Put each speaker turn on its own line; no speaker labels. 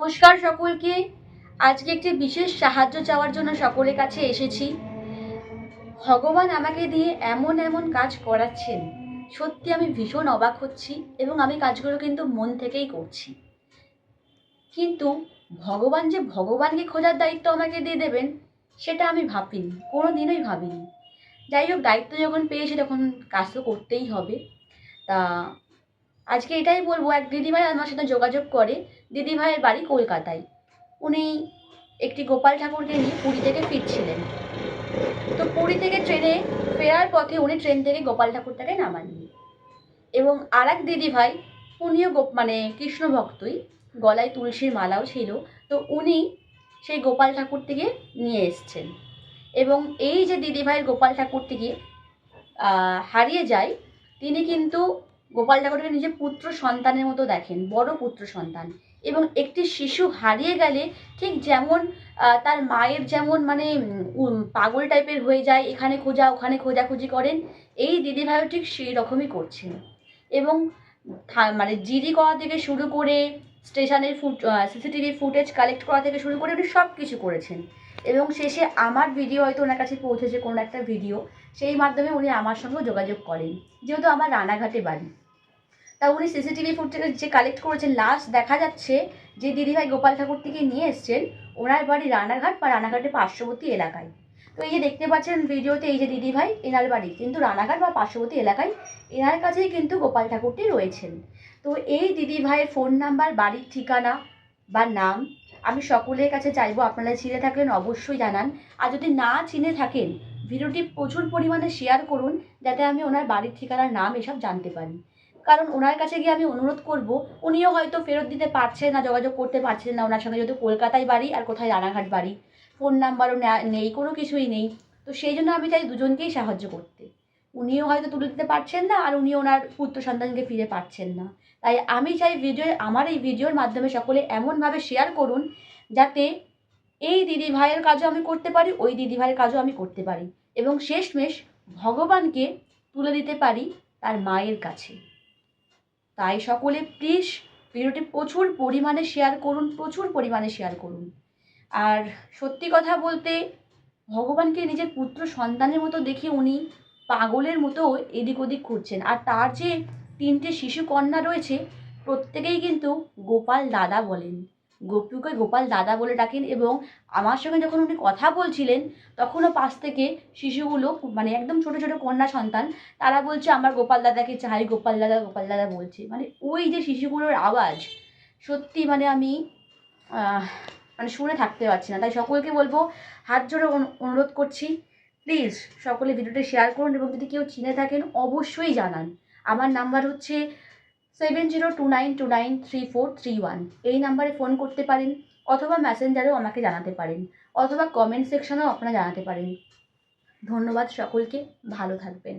নমস্কার সকলকে। আজকে একটি বিশেষ সাহায্য চাওয়ার জন্য সকলের কাছে এসেছি। ভগবান আমাকে দিয়ে এমন এমন কাজ করাচ্ছেন। সত্যি আমি ভীষণ অবাক হচ্ছি এবং আমি কাজগুলো কিন্তু মন থেকেই করছি। কিন্তু ভগবান যে ভগবানকে খোঁজার দায়িত্ব আমাকে দিয়ে দেবেন, সেটা আমি ভাবিনি কোনো দিনই ভাবিনি। যাই হোক, দায়িত্ব যখন পেয়েছি তখন কাজ তো করতেই হবে। তা আজকে এটাই বলব, এক দিদিভাই আমার সাথে যোগাযোগ করে, দিদিভাইয়ের বাড়ি কলকাতায়। উনি একটি গোপাল ঠাকুরকে নিয়ে পুরী থেকে ফিরছিলেন। তো পুরী থেকে ট্রেনে ফেরার পথে উনি ট্রেন থেকে গোপাল ঠাকুরটাকে নামাননি। এবং আর এক দিদিভাই, উনিও গোপ মানে কৃষ্ণ ভক্তই, গলায় তুলসীর মালাও ছিল, তো উনি সেই গোপাল ঠাকুরটিকে নিয়ে এসছেন। এবং এই যে দিদিভাইয়ের গোপাল ঠাকুরটিকে হারিয়ে যায়, তিনি কিন্তু গোপাল ঠাকুরকে নিজের পুত্র সন্তানের মতো দেখেন, বড় পুত্র সন্তান। এবং একটি শিশু হারিয়ে গেলে ঠিক যেমন তার মায়ের যেমন মানে পাগল টাইপের হয়ে যায়, এখানে খোঁজা, ওখানে খোঁজাখুঁজি করেন, এই দিদিভাইও ঠিক সেই রকমই করছেন। এবং মানে জিডি করা থেকে শুরু করে স্টেশনের ফুট সিসিটিভি ফুটেজ কালেক্ট করা থেকে শুরু করে উনি সব কিছু করেছেন। এবং শেষে আমার ভিডিও হয়তো ওনার কাছে পৌঁছেছে কোনো একটা ভিডিও সেই মাধ্যমে উনি আমার সঙ্গেও যোগাযোগ করেন। যেহেতু আমার রানাঘাটে বাড়ি। তা উনি সিসিটিভি ফুটেজ যে কালেক্ট করেছেন লাস্ট দেখা যাচ্ছে যে দিদিভাই গোপাল ঠাকুরটিকে নিয়ে এসছেন, ওনার বাড়ি রানাঘাট বা রানাঘাটের পার্শ্ববর্তী এলাকায়। তো এই যে দেখতে পাচ্ছেন ভিডিওতে এই যে দিদিভাই, এনার বাড়ি, কিন্তু রানাঘাট বা পার্শ্ববর্তী এলাকায় এনার কাছেই কিন্তু গোপাল ঠাকুরটি রয়েছেন। তো এই দিদিভাইয়ের ফোন নাম্বার বাড়ির ঠিকানা বা নাম আমি সকলের কাছে চাইব, আপনারা চিনে থাকলেন অবশ্যই জানান। আর যদি না চিনে থাকেন, ভিডিওটি প্রচুর পরিমাণে শেয়ার করুন, যাতে আমি ওনার বাড়ির ঠিকানার নাম এসব জানতে পারি। কারণ ওনার কাছে গিয়ে আমি অনুরোধ করব, উনিও হয়তো ফেরত দিতে পারছেন না, যোগাযোগ করতে পারছেন না, ওনার সঙ্গে যেহেতু কলকাতায় বাড়ি আর কোথায় রানাঘাট বাড়ি। ফোন নাম্বারও নেই, কোনো কিছুই নেই। তো সেই জন্য আমি চাই দুজনকেই সাহায্য করতে। উনিও হয়তো তুলে দিতে পারছেন না আর উনি ওনার পুত্র সন্তানকে ফিরে পাচ্ছেন না। তাই আমি চাই ভিডিও, আমার এই ভিডিওর মাধ্যমে সকলে এমনভাবে শেয়ার করুন যাতে এই দিদি ভাইয়ের কাজও আমি করতে পারি, ওই দিদি ভাইয়ের কাজও আমি করতে পারি। এবং শেষমেশ ভগবানকে তুলে দিতে পারি তার মায়ের কাছে। তাই সকলে প্লিজ ভিডিওটি প্রচুর পরিমাণে শেয়ার করুন, প্রচুর পরিমাণে শেয়ার করুন। আর সত্যি কথা বলতে, ভগবানকে নিজের পুত্র সন্তানের মতো দেখে উনি পাগলের মতো এদিক ওদিক খুঁজছেন আর তার যে তিনটে শিশু কন্যা রয়েছে, প্রত্যেকেই কিন্তু গোপাল দাদা বলেন। গোপুকে গোপাল দাদা বলে ডাকেন এবং আমার সঙ্গে যখন উনি কথা বলছিলেন, তখনও পাশ থেকে শিশুগুলো মানে একদম ছোট ছোট কন্যা সন্তান, তারা বলছে, আমার গোপাল দাদাকে চাই, গোপাল দাদা গোপাল দাদা বলছে। মানে ওই যে শিশুগুলোর আওয়াজ, সত্যি মানে আমি মানে শুনে থাকতে পারছি না। তাই সকলকে বলব, হাত অনু- অনুরোধ করছি, প্লিজ সকলে ভিডিওটা শেয়ার করুন এবং যদি কেউ চিনে থাকেন, অবশ্যই জানান। আমার নাম্বার হচ্ছে seven zero two nine two nine three four three one এই নাম্বারে ফোন করতে পারেন অথবা মেসেঞ্জারেও আমাকে জানাতে পারেন অথবা কমেন্ট সেকশনেও আপনারা জানাতে পারেন। ধন্যবাদ সকলকে, ভালো থাকবেন।